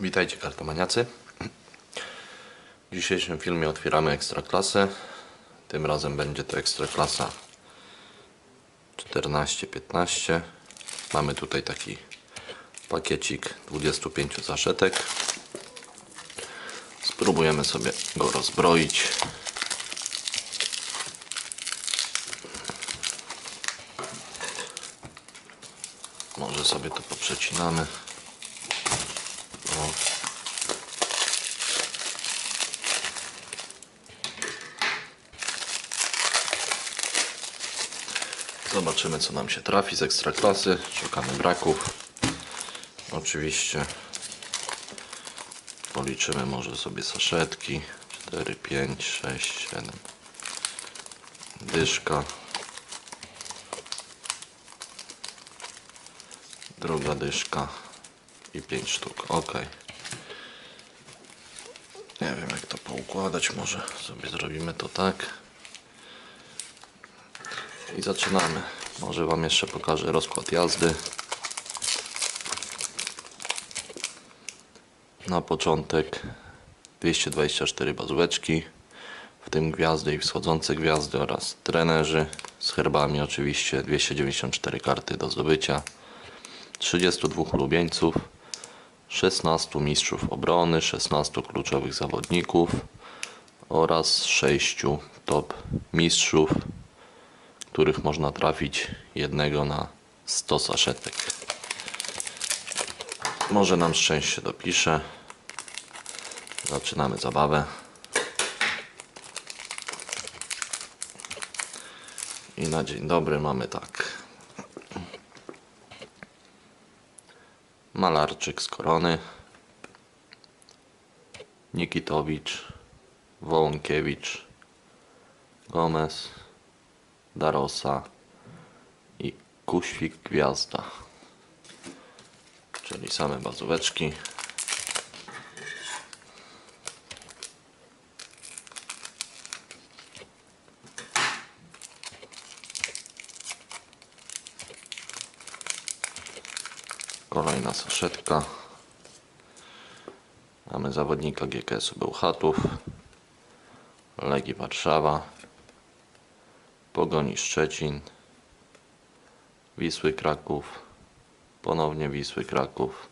Witajcie kartomaniacy. W dzisiejszym filmie otwieramy Ekstraklasę. Tym razem będzie to Ekstraklasa 14-15. Mamy tutaj taki pakiecik 25 zaszetek. Spróbujemy sobie go rozbroić. Może sobie to poprzecinamy. Zobaczymy co nam się trafi z ekstraklasy. Szukamy braków. Oczywiście policzymy może sobie saszetki. 4, 5, 6, 7. Dyszka. Druga dyszka i 5 sztuk. Ok. Nie wiem jak to poukładać. Może sobie zrobimy to tak. I zaczynamy. Może Wam jeszcze pokażę rozkład jazdy. Na początek 224 bazóweczki, w tym gwiazdy i wschodzące gwiazdy oraz trenerzy z herbami oczywiście 294 karty do zdobycia, 32 ulubieńców, 16 mistrzów obrony, 16 kluczowych zawodników oraz 6 top mistrzów których można trafić jednego na 100 saszetek. Może nam szczęście dopisze. Zaczynamy zabawę. I na dzień dobry mamy tak. Malarczyk z korony. Nikitowicz. Wołonkiewicz. Gomez. Darosa i Kuświk Gwiazda. Czyli same bazóweczki. Kolejna saszetka. Mamy zawodnika GKS-u Bełchatów, Legii Warszawa, Pogoni Szczecin, Wisły Kraków, ponownie Wisły Kraków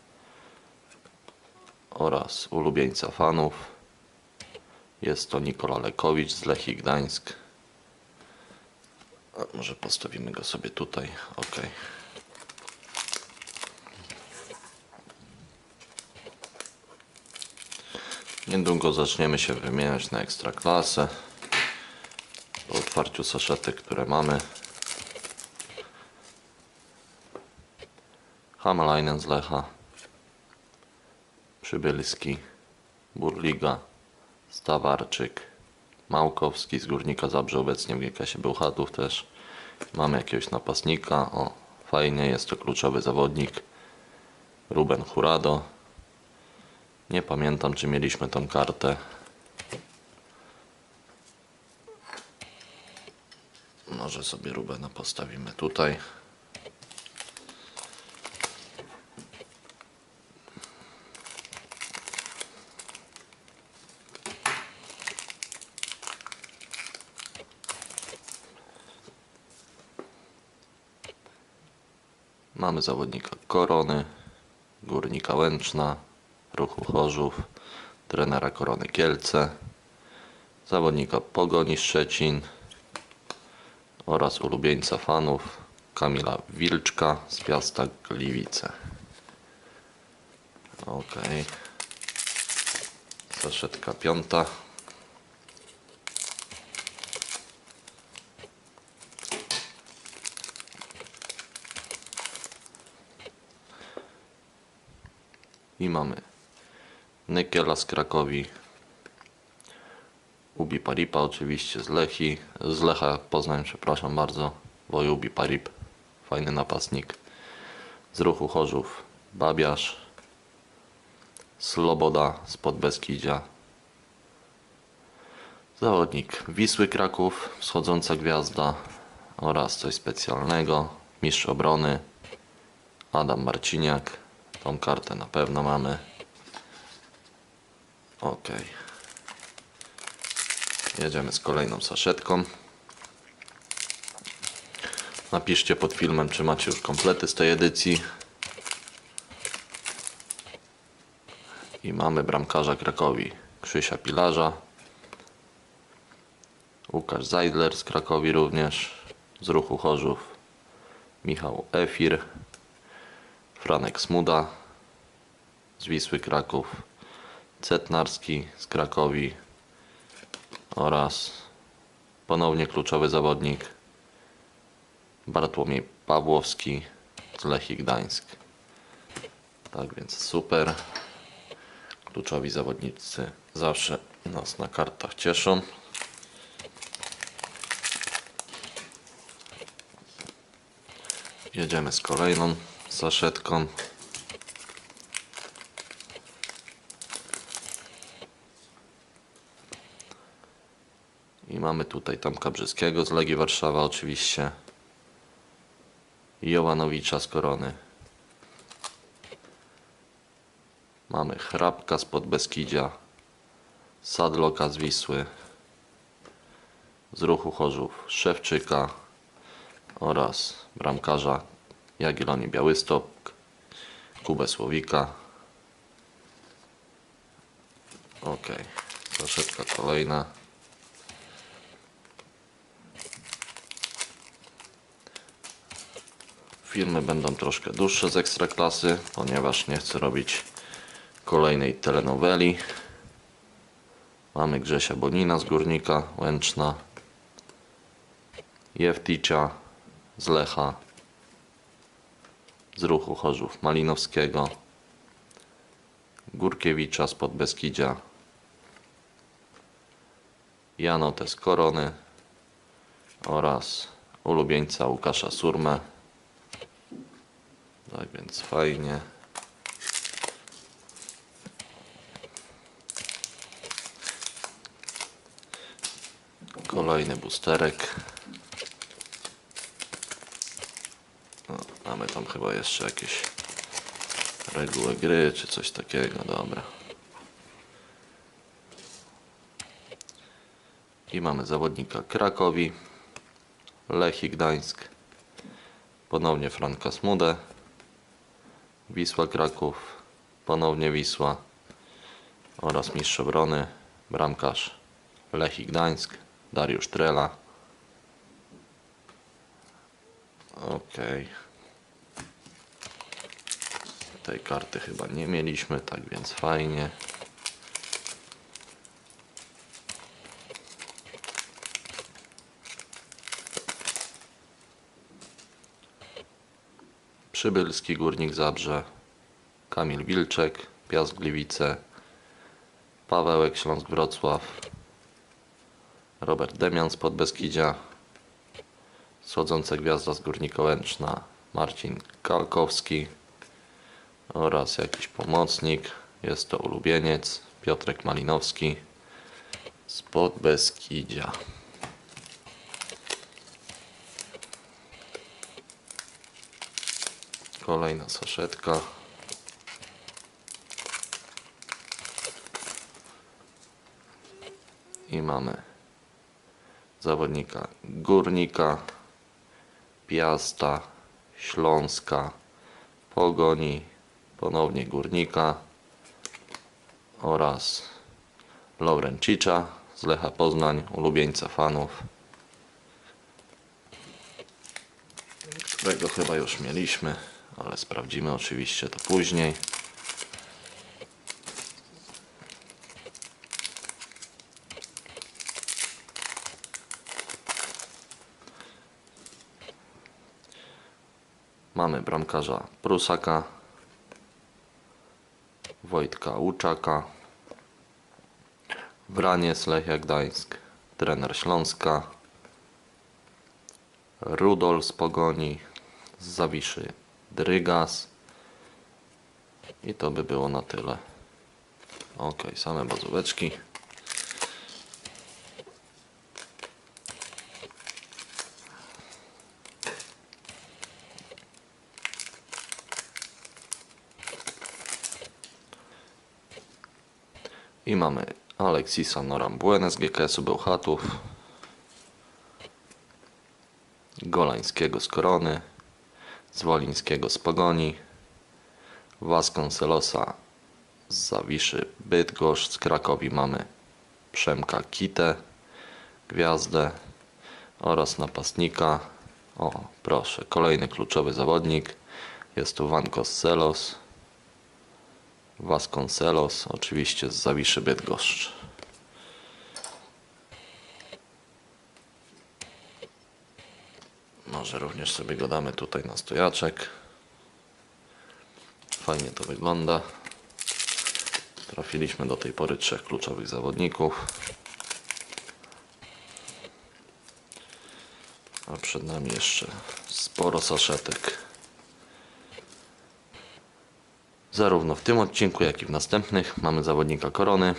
oraz ulubieńca fanów. Jest to Nikola Lekowicz z Lechii Gdańsk. A może postawimy go sobie tutaj. Ok. Niedługo zaczniemy się wymieniać na ekstraklasę otwarciu saszetek, które mamy. Hamalainen z Lecha, Przybylski, Burliga, Stawarczyk, Małkowski z Górnika Zabrze, obecnie w GKS Bełchatów też. Mamy jakiegoś napastnika, o fajnie, jest to kluczowy zawodnik, Ruben Hurado. Nie pamiętam, czy mieliśmy tą kartę Może sobie Rubena postawimy tutaj. Mamy zawodnika Korony, Górnika Łęczna, Ruchu Chorzów, trenera Korony Kielce, zawodnika Pogoni Szczecin, oraz ulubieńca fanów Kamila Wilczka z Piasta Gliwice. Ok. Zaszetka piąta. I mamy Nykiela z Krakowi, Ubi Paripa oczywiście z Lechi, z Lecha Poznań, przepraszam bardzo, Wojubi Parip, fajny napastnik. Z ruchu Chorzów Babiarz, Sloboda z Podbeskidzia. Zawodnik Wisły Kraków, wschodząca gwiazda oraz coś specjalnego, mistrz obrony Adam Marciniak. Tą kartę na pewno mamy. Ok. Jedziemy z kolejną saszetką. Napiszcie pod filmem, czy macie już komplety z tej edycji. I mamy bramkarza Krakowi Krzysia Pilarza. Łukasz Zajdler z Krakowi również. Z ruchu Chorzów Michał Efir. Franek Smuda z Wisły Kraków. Cetnarski z Krakowi oraz ponownie kluczowy zawodnik Bartłomiej Pawłowski z Lechii Gdańsk. Tak więc super. Kluczowi zawodnicy zawsze nas na kartach cieszą. Jedziemy z kolejną saszetką. I mamy tutaj Tomka Brzyskiego z Legii Warszawa oczywiście. Jowanowicza z Korony. Mamy Hrabka z Podbeskidzia. Sadloka z Wisły. Z ruchu Chorzów Szewczyka oraz bramkarza Jagiellonii Białystok, Kubę Słowika. Ok, troszeczkę kolejna. Filmy będą troszkę dłuższe z Ekstraklasy, ponieważ nie chcę robić kolejnej telenoweli. Mamy Grzesia Bonina z Górnika, Łęczna. Jewticza z Lecha. Z ruchu Chorzów Malinowskiego. Górkiewicza z Podbeskidzia. Janotę z Korony oraz ulubieńca Łukasza Surmę. Tak więc fajnie. Kolejny boosterek. No, mamy tam chyba jeszcze jakieś reguły gry czy coś takiego. Dobra. I mamy zawodnika Krakowi, Lechii Gdańsk, ponownie Franka Smudę, Wisła Kraków, ponownie Wisła oraz mistrz obrony, bramkarz Lechii Gdańsk, Dariusz Trela. Okej. Tej karty chyba nie mieliśmy, tak więc fajnie. Przybylski Górnik Zabrze, Kamil Wilczek, Piast Gliwice, Pawełek Śląsk Wrocław, Robert Demian z Podbeskidzia, Schodząca Gwiazda z Górnika Łęczna, Marcin Kalkowski oraz jakiś pomocnik, jest to ulubieniec, Piotrek Malinowski z Podbeskidzia. Kolejna saszetka. I mamy zawodnika Górnika, Piasta, Śląska, Pogoni, ponownie Górnika oraz Laurencicza z Lecha Poznań, ulubieńca fanów, którego chyba już mieliśmy, ale sprawdzimy oczywiście to później. Mamy bramkarza Prusaka, Wojtka Łuczaka, Wraniec Lechia Gdańsk, trener Śląska, Rudol z Pogoni, z Zawiszy Drygas i to by było na tyle. Ok, same bazóweczki. I mamy Aleksisa Norambuena z GKS-u Bełchatów. Golańskiego z Korony. Zwolińskiego z Pogoni. Vasconcelosa z Zawiszy Bydgoszcz. Z Krakowi mamy Przemka Kitę, Gwiazdę oraz napastnika. O, proszę, kolejny kluczowy zawodnik. Jest tu Vankoselos. Vasconcelos, oczywiście z Zawiszy Bydgoszcz. Może również sobie go damy tutaj na stojaczek. Fajnie to wygląda. Trafiliśmy do tej pory trzech kluczowych zawodników. A przed nami jeszcze sporo saszetek. Zarówno w tym odcinku, jak i w następnych mamy zawodnika korony,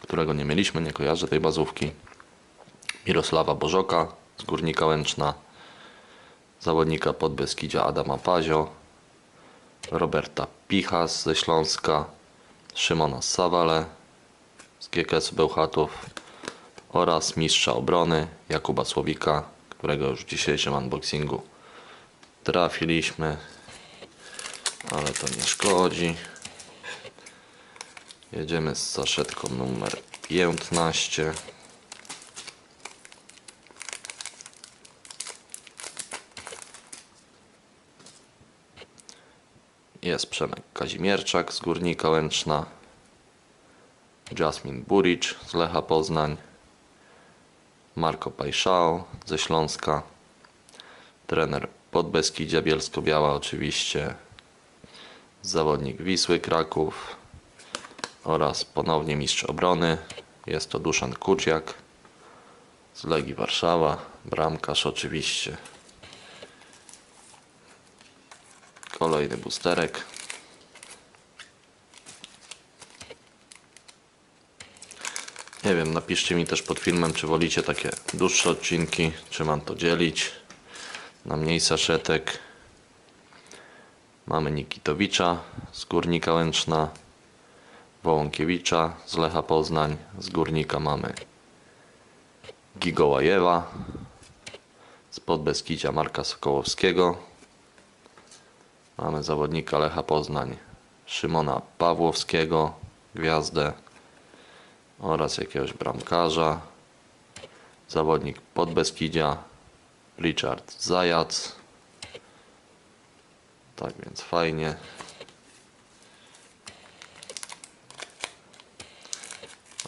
którego nie mieliśmy, nie kojarzę tej bazówki. Mirosława Bożoka z Górnika Łęczna, zawodnika Podbeskidzia Adama Pazio, Roberta Pichas ze Śląska, Szymona Sawale z GKS Bełchatów oraz mistrza obrony Jakuba Słowika, którego już w dzisiejszym unboxingu trafiliśmy, ale to nie szkodzi. Jedziemy z saszetką numer 15. Jest Przemek Kazimierczak z Górnika Łęczna. Jasmin Buricz z Lecha Poznań. Marko Pajszał ze Śląska. Trener Podbeskidzia Bielsko-Biała oczywiście. Zawodnik Wisły Kraków. Oraz ponownie mistrz obrony. Jest to Duszan Kuciak z Legii Warszawa. Bramkarz oczywiście. Kolejny boosterek. Nie wiem, napiszcie mi też pod filmem, czy wolicie takie dłuższe odcinki, czy mam to dzielić na mniej saszetek. Mamy Nikitowicza z Górnika Łęczna, Wołąkiewicza z Lecha Poznań, z Górnika mamy Gigołajewa, z Podbeskidzia Marka Sokołowskiego, Mamy zawodnika Lecha Poznań Szymona Pawłowskiego, gwiazdę oraz jakiegoś bramkarza. Zawodnik Podbeskidzia Richard Zajac. Tak więc fajnie.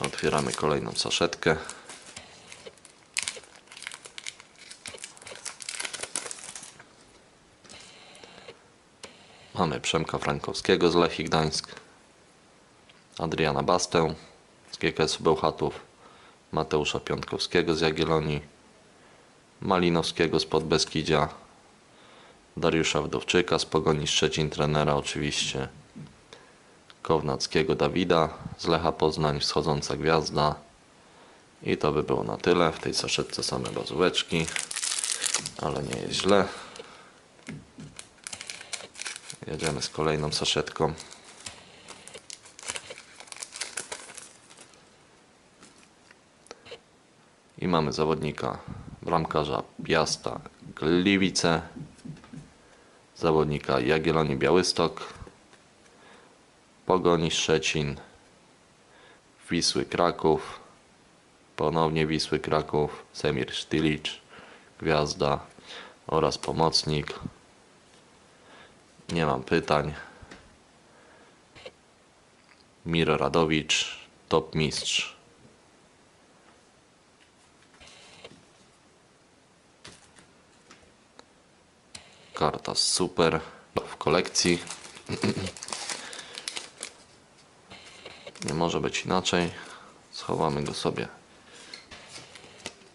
Otwieramy kolejną saszetkę. Mamy Przemka Frankowskiego z Lechii Gdańsk, Adriana Bastę z GKS Bełchatów, Mateusza Piątkowskiego z Jagiellonii, Malinowskiego z Podbeskidzia, Dariusza Wdowczyka z Pogoni Szczecin, trenera oczywiście, Kownackiego Dawida z Lecha Poznań, wschodząca gwiazda. I to by było na tyle. W tej saszetce same bazóweczki, ale nie jest źle. Jedziemy z kolejną saszetką. I mamy zawodnika bramkarza Piasta Gliwice, zawodnika Jagiellonii Białystok, Pogoni Szczecin, Wisły Kraków, ponownie Wisły Kraków, Semir Sztylicz, Gwiazda oraz pomocnik nie mam pytań. Miro Radowicz, top mistrz. Karta super w kolekcji. Nie może być inaczej. Schowamy go sobie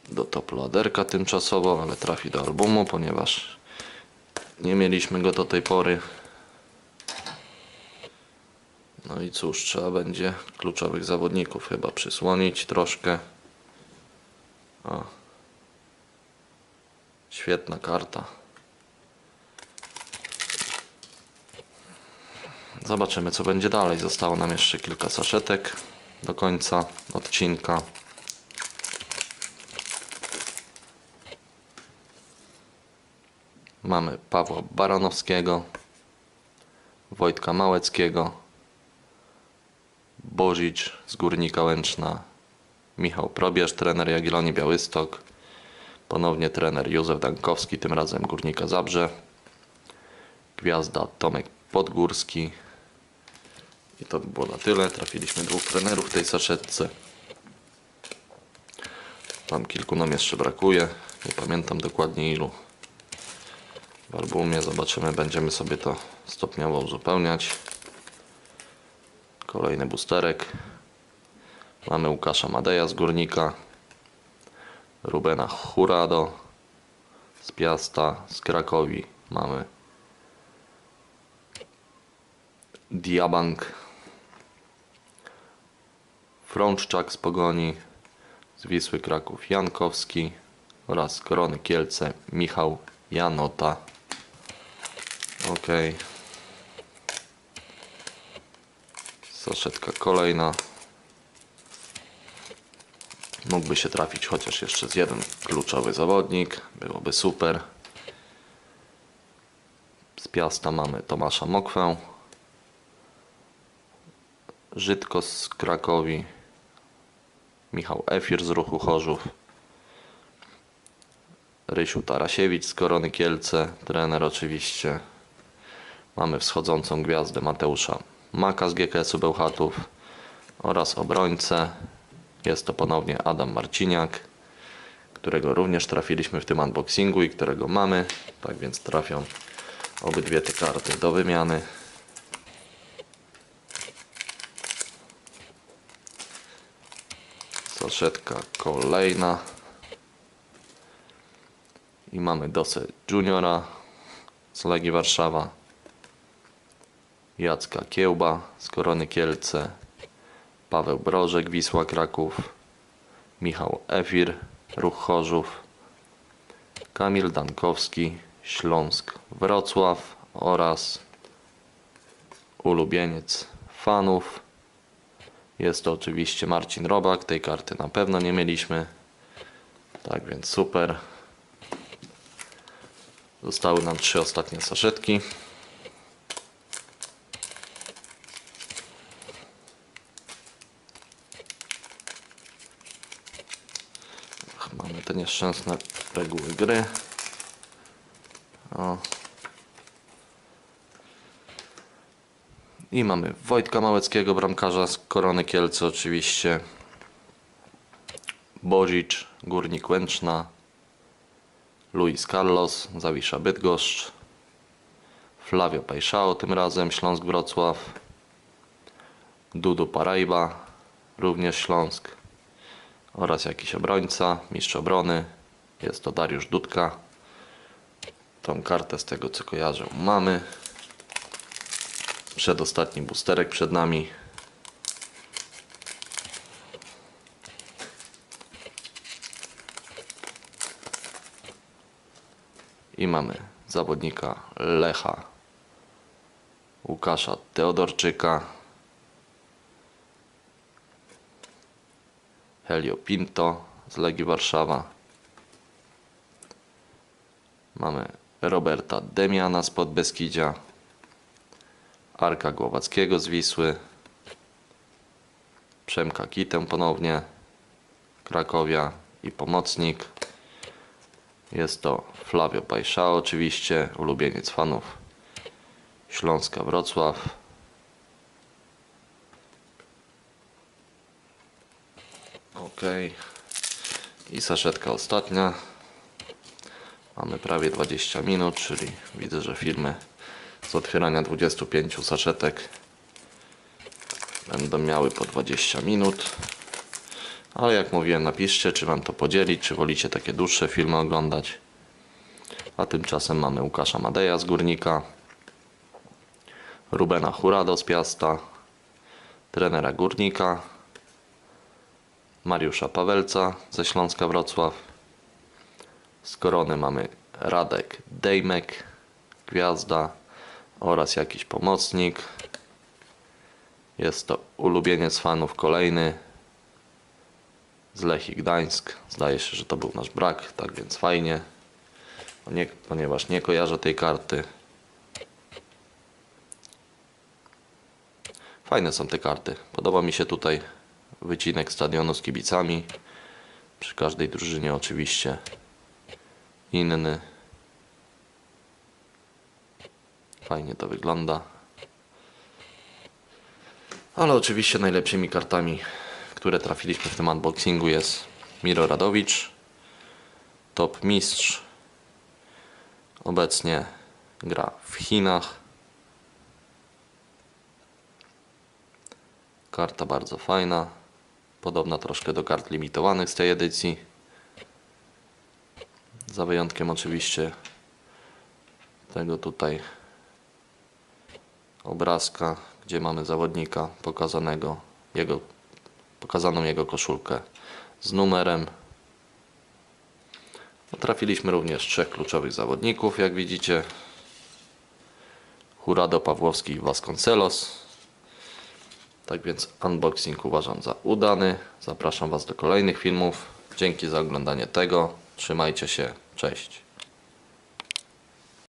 do top laderka tymczasowo, ale trafi do albumu, ponieważ nie mieliśmy go do tej pory. No i cóż, trzeba będzie kluczowych zawodników chyba przysłonić troszkę. O. Świetna karta. Zobaczymy co będzie dalej. Zostało nam jeszcze kilka saszetek. do końca odcinka. Mamy Pawła Baranowskiego, Wojtka Małeckiego, Bożicz z Górnika Łęczna, Michał Probierz, trener Jagiellonii Białystok, ponownie trener Józef Dankowski, tym razem Górnika Zabrze, Gwiazda Tomek Podgórski. I to by było na tyle. Trafiliśmy dwóch trenerów w tej saszetce. Tam kilku nam jeszcze brakuje. Nie pamiętam dokładnie ilu. W albumie zobaczymy, będziemy sobie to stopniowo uzupełniać. Kolejny boosterek. Mamy Łukasza Madeja z Górnika. Rubena Hurado z Piasta, z Krakowi. Mamy Diabank. Frączczak z Pogoni. Z Wisły Kraków Jankowski. Oraz Korony Kielce Michał Janota. Ok. Saszetka kolejna. Mógłby się trafić chociaż jeszcze z jeden kluczowy zawodnik. Byłoby super. Z Piasta mamy Tomasza Mokwę. Żydko z Krakowi. Michał Efir z Ruchu Chorzów. Rysiu Tarasiewicz z Korony Kielce. Trener oczywiście. Mamy wschodzącą gwiazdę Mateusza Maka z GKS-u Bełchatów oraz obrońcę. Jest to ponownie Adam Marciniak, którego również trafiliśmy w tym unboxingu i którego mamy. Tak więc trafią obydwie te karty do wymiany. Saszetka kolejna. I mamy Dosę Juniora z Legii Warszawa. Jacka Kiełba z Korony Kielce. Paweł Brożek, Wisła Kraków, Michał Efir, Ruch Chorzów, Kamil Dankowski, Śląsk Wrocław oraz ulubieniec fanów. Jest to oczywiście Marcin Robak, tej karty na pewno nie mieliśmy. Tak więc super. Zostały nam trzy ostatnie saszetki. Te nieszczęsne reguły gry. O. I mamy Wojtka Małeckiego, bramkarza z Korony Kielce oczywiście. Bożicz, Górnik Łęczna. Luis Carlos, Zawisza Bydgoszcz. Flavio Pajszao, tym razem Śląsk Wrocław. Dudu Parajba, również Śląsk oraz jakiś obrońca, mistrz obrony. Jest to Dariusz Dudka. Tą kartę z tego co kojarzę mamy. Przedostatni boosterek przed nami. I mamy zawodnika Lecha Łukasza Teodorczyka. Helio Pinto z Legii Warszawa. Mamy Roberta Demiana z Podbeskidzia. Arka Głowackiego z Wisły. Przemka Kitę ponownie. Krakowia i pomocnik. Jest to Flavio Pajsza oczywiście, ulubieniec fanów Śląska Wrocław. Ok. I saszetka ostatnia. Mamy prawie 20 minut, czyli widzę, że filmy z otwierania 25 saszetek będą miały po 20 minut. Ale jak mówiłem, napiszcie, czy Wam to podzielić, czy wolicie takie dłuższe filmy oglądać. A tymczasem mamy Łukasza Madeja z Górnika, Rubena Hurado z Piasta, trenera Górnika, Mariusza Pawelca ze Śląska Wrocław. Z Korony mamy Radek Dejmek, Gwiazda oraz jakiś pomocnik. Jest to ulubieniec fanów kolejny z Lechii Gdańsk. Zdaje się, że to był nasz brak, tak więc fajnie. Nie, ponieważ nie kojarzę tej karty. Fajne są te karty. Podoba mi się tutaj wycinek stadionu z kibicami. Przy każdej drużynie oczywiście inny. Fajnie to wygląda. Ale oczywiście najlepszymi kartami, które trafiliśmy w tym unboxingu jest Miro Radowicz, top mistrz. Obecnie gra w Chinach. Karta bardzo fajna. Podobna troszkę do kart limitowanych z tej edycji. Za wyjątkiem oczywiście tego tutaj obrazka, gdzie mamy zawodnika pokazanego, jego, pokazaną jego koszulkę z numerem. Trafiliśmy również trzech kluczowych zawodników, jak widzicie. Hurado Pawłowski i Vasconcelos. Tak więc unboxing uważam za udany. Zapraszam Was do kolejnych filmów. Dzięki za oglądanie tego. Trzymajcie się. Cześć.